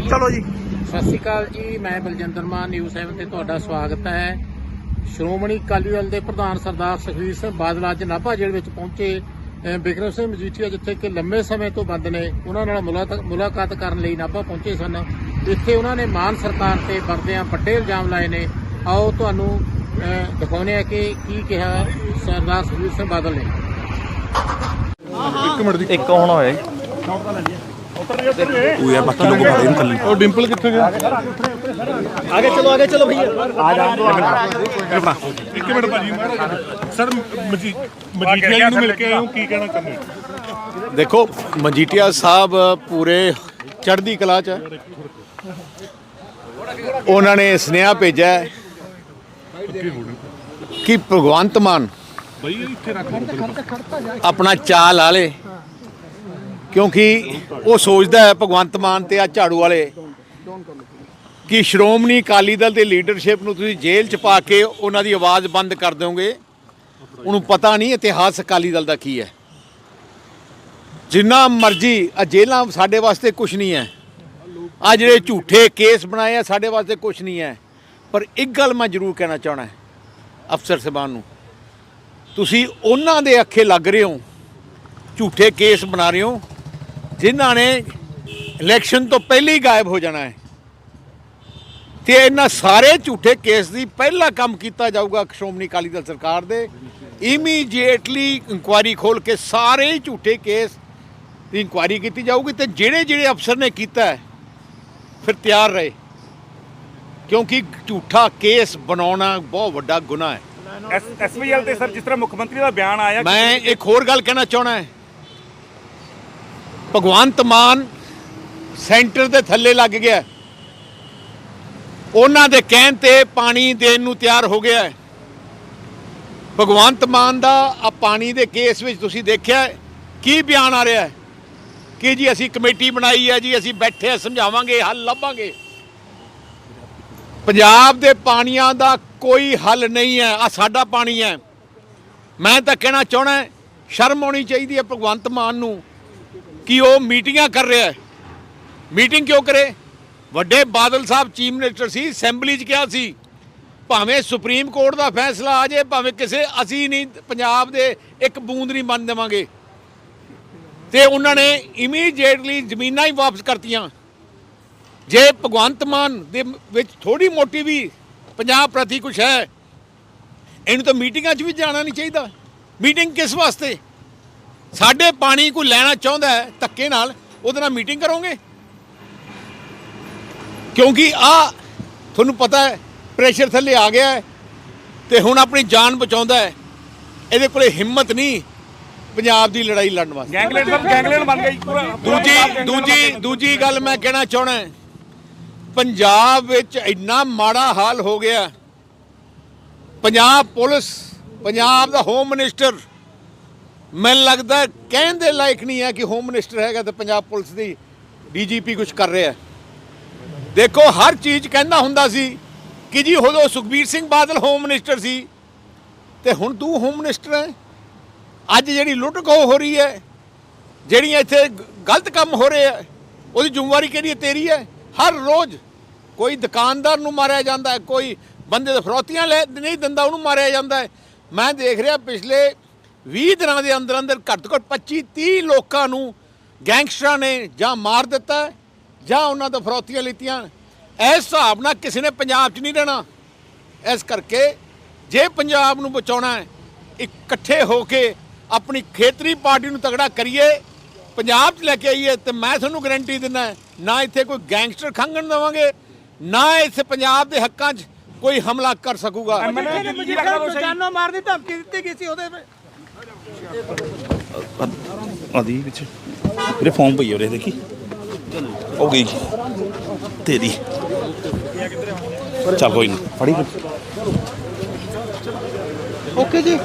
ਚਲੋ ਜੀ। ਸਤਿ ਸ਼੍ਰੀ ਅਕਾਲ ਜੀ ਮੈਂ ਬਲਜਿੰਦਰ ਮਾਨ ਨਿਊਜ਼ 7 ਤੇ ਤੁਹਾਡਾ ਸਵਾਗਤ ਹੈ। ਸ਼੍ਰੋਮਣੀ ਅਕਾਲੀ ਦਲ ਦੇ ਪ੍ਰਧਾਨ ਸਰਦਾਰ ਸੁਖਬੀਰ ਸਿੰਘ ਬਾਦਲ ਅੱਜ ਨਾਭਾ ਜੇਲ੍ਹ ਵਿੱਚ ਪਹੁੰਚੇ। ਬਿਕਰਮ ਸਿੰਘ ਮਜੀਠੀਆ ਜਿੱਥੇ ਕਿ ਲੰਮੇ ਸਮੇਂ ਤੋਂ ਬੰਦ ਨੇ ਉਹਨਾਂ ਨਾਲ ਮੁਲਾਕਾਤ ਕਰਨ ਲਈ ਨਾਭਾ ਪਹੁੰਚੇ ਸਨ। ਇੱਥੇ ਉਹਨਾਂ ਨੇ ਮਾਨ ਸਰਕਾਰ ਤੇ ਵਰਦਿਆਂ ਵੱਡੇ ਇਲਜ਼ਾਮ ਲਾਏ ਨੇ। ਆਓ ਤੁਹਾਨੂੰ ਅਹ ਦਿਖਾਉਂਦੇ ਆ ਕਿ ਕੀ ਕਿਹਾ ਸਰਦਾਰ ਸੁਖਬੀਰ ਸਿੰਘ ਬਾਦਲ ਨੇ। ਇੱਕ ਹੋਣਾ ਹੋਇਆ ਜੀ। ਉਹ ਯਾਰ ਬਾਕੀ ਲੋਕ ਨੂੰ ਕੱਲੀ ਉਹ ਡਿੰਪਲ ਕਿੱਥੇ ਗਿਆ? ਆਗੇ ਚਲੋ ਆਗੇ ਚਲੋ ਭਈਆ। ਇੱਕ ਮਿੰਟ। ਭਾਜੀ ਸਰ ਮਜੀ ਮਜੀਠੀਆ ਜੀ ਨੂੰ ਮਿਲ ਕੇ ਹੋ ਕੀ ਕਹਿਣਾ ਚਾਹੁੰਦੇ ਦੇਖੋ ਮਜੀਠੀਆ ਸਾਹਿਬ ਪੂਰੇ ਚੜ੍ਹਦੀ ਕਲਾ ਚ ਉਹਨਾਂ ਨੇ ਸੁਨੇਹਾ ਭੇਜਿਆ ਹੈ ਕਿ ਭਗਵੰਤ ਮਾਨ ਬਈ ਇੱਥੇ ਰੱਖ ਆਪਣਾ ਚਾਲ ਲਾ ਲੇ। ਕਿਉਂਕਿ ਉਹ ਸੋਚਦਾ ਹੈ ਭਗਵੰਤ ਮਾਨ ਤੇ ਆ ਝਾੜੂ ਵਾਲੇ ਕਿ ਸ਼੍ਰੋਮਣੀ ਅਕਾਲੀ ਦਲ ਦੇ ਲੀਡਰਸ਼ਿਪ ਨੂੰ ਤੁਸੀਂ ਜੇਲ੍ਹ 'ਚ ਪਾ ਕੇ ਉਹਨਾਂ ਦੀ ਆਵਾਜ਼ ਬੰਦ ਕਰ ਦਿਓਗੇ। ਉਹਨੂੰ ਪਤਾ ਨਹੀਂ ਇਤਿਹਾਸ ਅਕਾਲੀ ਦਲ ਦਾ ਕੀ ਹੈ। ਜਿੰਨਾ ਮਰਜ਼ੀ ਆ ਜੇਲ੍ਹਾਂ ਸਾਡੇ ਵਾਸਤੇ ਕੁਝ ਨਹੀਂ ਹੈ। ਆ ਜਿਹੜੇ ਝੂਠੇ ਕੇਸ ਬਣਾਏ ਆ, ਸਾਡੇ ਵਾਸਤੇ ਕੁਝ ਨਹੀਂ ਹੈ। ਪਰ ਇੱਕ ਗੱਲ ਮੈਂ ਜ਼ਰੂਰ ਕਹਿਣਾ ਚਾਹਣਾ ਅਫਸਰ ਸਾਹਿਬਾਨ ਨੂੰ। ਤੁਸੀਂ ਉਹਨਾਂ ਦੇ ਅੱਖੇ ਲੱਗ ਰਹੇ ਹੋ, ਝੂਠੇ ਕੇਸ ਬਣਾ ਰਹੇ ਹੋ ਜਿਨ੍ਹਾਂ ਨੇ ਇਲੈਕਸ਼ਨ ਤੋਂ ਪਹਿਲਾਂ ਹੀ ਗਾਇਬ ਹੋ ਜਾਣਾ ਹੈ। ਤੇ ਇਹਨਾਂ ਸਾਰੇ ਝੂਠੇ ਕੇਸ ਦੀ ਪਹਿਲਾ ਕੰਮ ਕੀਤਾ ਜਾਊਗਾ ਸ਼੍ਰੋਮਣੀ ਅਕਾਲੀ ਦਲ ਸਰਕਾਰ ਦੇ। ਇਮੀਡੀਏਟਲੀ ਇਨਕੁਆਇਰੀ ਖੋਲ ਕੇ ਸਾਰੇ ਝੂਠੇ ਕੇਸ ਦੀ ਇਨਕੁਆਇਰੀ ਕੀਤੀ ਜਾਊਗੀ ਤੇ ਜਿਹੜੇ ਜਿਹੜੇ ਅਫਸਰ ਨੇ ਕੀਤਾ ਹੈ, ਫਿਰ ਤਿਆਰ ਰਹੇ। ਕਿਉਂਕਿ ਝੂਠਾ ਕੇਸ ਬਣਾਉਣਾ ਬਹੁਤ ਵੱਡਾ ਗੁਨਾਹ ਹੈ। ਐਸਵੀਐਲ ਤੇ ਸਰ ਜਿਸ ਤਰ੍ਹਾਂ ਮੁੱਖ ਮੰਤਰੀ ਦਾ ਬਿਆਨ ਆਇਆ ਮੈਂ ਇੱਕ ਹੋਰ ਗੱਲ ਕਹਿਣਾ ਚਾਹਣਾ ਹੈ। ਭਗਵੰਤ ਮਾਨ ਸੈਂਟਰ ਦੇ ਥੱਲੇ ਲੱਗ ਗਿਆ। ਉਹਨਾਂ ਦੇ ਕਹਿਣ ਤੇ ਪਾਣੀ ਦੇਣ ਨੂੰ ਤਿਆਰ ਹੋ ਗਿਆ ਭਗਵੰਤ ਮਾਨ ਦਾ ਆ ਪਾਣੀ ਦੇ ਕੇਸ ਵਿੱਚ ਤੁਸੀਂ ਦੇਖਿਆ ਕੀ ਬਿਆਨ ਆ ਰਿਹਾ ਕਿ ਜੀ ਅਸੀਂ ਕਮੇਟੀ ਬਣਾਈ ਹੈ ਜੀ ਅਸੀਂ ਬੈਠੇ ਹਾਂ, ਸਮਝਾਵਾਂਗੇ ਹੱਲ ਲੱਭਾਂਗੇ? ਪੰਜਾਬ ਦੇ ਪਾਣੀਆਂ ਦਾ ਕੋਈ ਹੱਲ ਨਹੀਂ ਹੈ ਆ ਸਾਡਾ ਪਾਣੀ ਹੈ। ਮੈਂ ਤਾਂ ਕਹਿਣਾ ਚਾਹਣਾ ਸ਼ਰਮ ਆਉਣੀ ਚਾਹੀਦੀ ਹੈ ਭਗਵੰਤ ਮਾਨ ਨੂੰ। ਕਿ ਉਹ ਮੀਟਿੰਗਾਂ ਕਰ ਰਿਹਾ ਹੈ। ਮੀਟਿੰਗ ਕਿਉਂ ਕਰੇ? ਵੱਡੇ ਬਾਦਲ ਸਾਹਿਬ ਚੀਫ ਮਿਨਿਸਟਰ ਸੀ, ਅਸੈਂਬਲੀ 'ਚ ਕਿਹਾ ਸੀ, ਭਾਵੇਂ ਸੁਪਰੀਮ ਕੋਰਟ ਦਾ ਫੈਸਲਾ ਆ ਜੇ ਭਾਵੇਂ ਕਿਸੇ, ਅਸੀਂ ਨਹੀਂ, ਪੰਜਾਬ ਦੇ ਇੱਕ ਬੂੰਦ ਨਹੀਂ ਮੰਨ ਦੇਵਾਂਗੇ। ਤੇ ਉਹਨਾਂ ਨੇ ਇਮੀਡੀਏਟਲੀ ਜ਼ਮੀਨਾਂ ਹੀ ਵਾਪਸ ਕਰਤੀਆਂ। ਜੇ ਭਗਵੰਤ ਮਾਨ ਦੇ ਵਿੱਚ ਥੋੜੀ ਮੋਟੀ ਵੀ ਪੰਜਾਬ ਪ੍ਰਤੀ ਕੁਝ ਹੈ, ਇਹਨੂੰ ਤਾਂ ਮੀਟਿੰਗਾਂ 'ਚ ਵੀ ਜਾਣਾ ਨਹੀਂ ਚਾਹੀਦਾ। ਮੀਟਿੰਗ ਕਿਸ ਵਾਸਤੇ? ਸਾਡੇ ਪਾਣੀ ਕੋਈ ਲੈਣਾ ਚਾਹੁੰਦਾ ਹੈ ਧੱਕੇ ਨਾਲ ਉਹਦੇ ਨਾਲ ਮੀਟਿੰਗ ਕਰੋਗੇ? ਕਿਉਂਕਿ ਆ ਤੁਹਾਨੂੰ ਪਤਾ ਹੈ ਪ੍ਰੈਸ਼ਰ ਥੱਲੇ ਆ ਗਿਆ ਹੈ ਤੇ ਹੁਣ ਆਪਣੀ ਜਾਨ ਬਚਾਉਂਦਾ ਹੈ। ਇਹਦੇ ਕੋਲੇ ਹਿੰਮਤ ਨਹੀਂ ਪੰਜਾਬ ਦੀ ਲੜਾਈ ਲੜਨ ਵਾਸਤੇ। ਗੈਂਗਲੈਂਡ ਸਰ ਗੈਂਗਲੈਂਡ ਬਣ ਗਈ ਪੂਰਾ ਦੂਜੀ ਦੂਜੀ ਦੂਜੀ ਗੱਲ ਮੈਂ ਕਹਿਣਾ ਚਾਹਣਾ। ਪੰਜਾਬ ਵਿੱਚ ਇੰਨਾ ਮਾੜਾ ਹਾਲ ਹੋ ਗਿਆ। ਪੰਜਾਬ ਪੁਲਿਸ ਪੰਜਾਬ ਦਾ ਹੋਮ ਮਿਨਿਸਟਰ ਮੈਨੂੰ ਲੱਗਦਾ ਕਹਿਣ ਦੇ ਲਾਇਕ ਨਹੀਂ ਹੈ ਕਿ ਹੋਮ ਮਿਨਿਸਟਰ ਹੈਗਾ ਤੇ ਪੰਜਾਬ ਪੁਲਿਸ ਦੀ ਡੀਜੀਪੀ ਕੁਝ ਕਰ ਰਿਹਾ ਦੇਖੋ, ਹਰ ਚੀਜ਼ ਕਹਿੰਦਾ ਹੁੰਦਾ ਸੀ ਕਿ ਜੀ ਉਦੋਂ ਸੁਖਬੀਰ ਸਿੰਘ ਬਾਦਲ ਹੋਮ ਮਿਨਿਸਟਰ ਸੀ ਤੇ ਹੁਣ ਤੂੰ ਹੋਮ ਮਿਨਿਸਟਰ ਹੈ। ਅੱਜ ਜਿਹੜੀ ਲੁੱਟ ਖੋਹ ਹੋ ਰਹੀ ਹੈ, ਜਿਹੜੀਆਂ ਇੱਥੇ ਗਲਤ ਕੰਮ ਹੋ ਰਹੇ ਆ ਉਹਦੀ ਜ਼ਿੰਮੇਵਾਰੀ ਕਿਹੜੀ ਹੈ? ਤੇਰੀ ਹੈ। ਹਰ ਰੋਜ਼ ਕੋਈ ਦੁਕਾਨਦਾਰ ਨੂੰ ਮਾਰਿਆ ਜਾਂਦਾ ਹੈ, ਕੋਈ ਬੰਦੇ ਦੇ ਫਰੋਤੀਆਂ ਲੈ, ਨਹੀਂ ਦਿੰਦਾ, ਉਹਨੂੰ ਮਾਰਿਆ ਜਾਂਦਾ ਹੈ। ਮੈਂ ਦੇਖ ਰਿਹਾ ਪਿਛਲੇ 20 ਦਿਨਾਂ ਦੇ ਅੰਦਰ ਅੰਦਰ ਘੱਟ ਤੋਂ ਘੱਟ 25 30 ਲੋਕਾਂ ਨੂੰ ਗੈਂਗਸਟਰਾਂ ਨੇ ਜਾਂ ਮਾਰ ਦਿੱਤਾ ਜਾਂ ਉਹਨਾਂ ਤੋਂ ਫਰੋਤੀਆਂ ਲਿੱਤੀਆਂ ਇਸ ਹਿਸਾਬ ਨਾਲ ਕਿਸੇ ਨੇ ਪੰਜਾਬ 'ਚ ਨਹੀਂ ਰਹਿਣਾ। ਇਸ ਕਰਕੇ ਜੇ ਪੰਜਾਬ ਨੂੰ ਬਚਾਉਣਾ ਹੈ ਇਕੱਠੇ ਹੋ ਕੇ ਆਪਣੀ ਖੇਤਰੀ ਪਾਰਟੀ ਨੂੰ ਤਗੜਾ ਕਰੀਏ ਪੰਜਾਬ 'ਚ ਲੈ ਕੇ ਆਈਏ ਤੇ ਮੈਂ ਤੁਹਾਨੂੰ ਗਾਰੰਟੀ ਦਿੰਦਾ ਨਾ ਇੱਥੇ ਕੋਈ ਗੈਂਗਸਟਰ ਖੰਗਣ ਦੇਵਾਂਗੇ ਨਾ ਇੱਥੇ ਪੰਜਾਬ ਦੇ ਹੱਕਾਂ 'ਚ ਕੋਈ ਹਮਲਾ ਕਰ ਸਕੂਗਾ। ਜਾਨੋਂ ਮਾਰਨ ਦੀ ਧਮਕੀ ਦਿੱਤੀ ਗਈ ਸੀ ਉਹਦੇ ਆਦੀ ਵਿੱਚ। ਵੀਰੇ ਫਾਰਮ ਪਈ ਉਹਦੇ ਦੇਖੀ। ਹੋ ਗਈ ਤੇਰੀ। ਚੱਲ ਕੋਈ ਨਹੀਂ ਫੜੀ ਓਕੇ ਜੀ।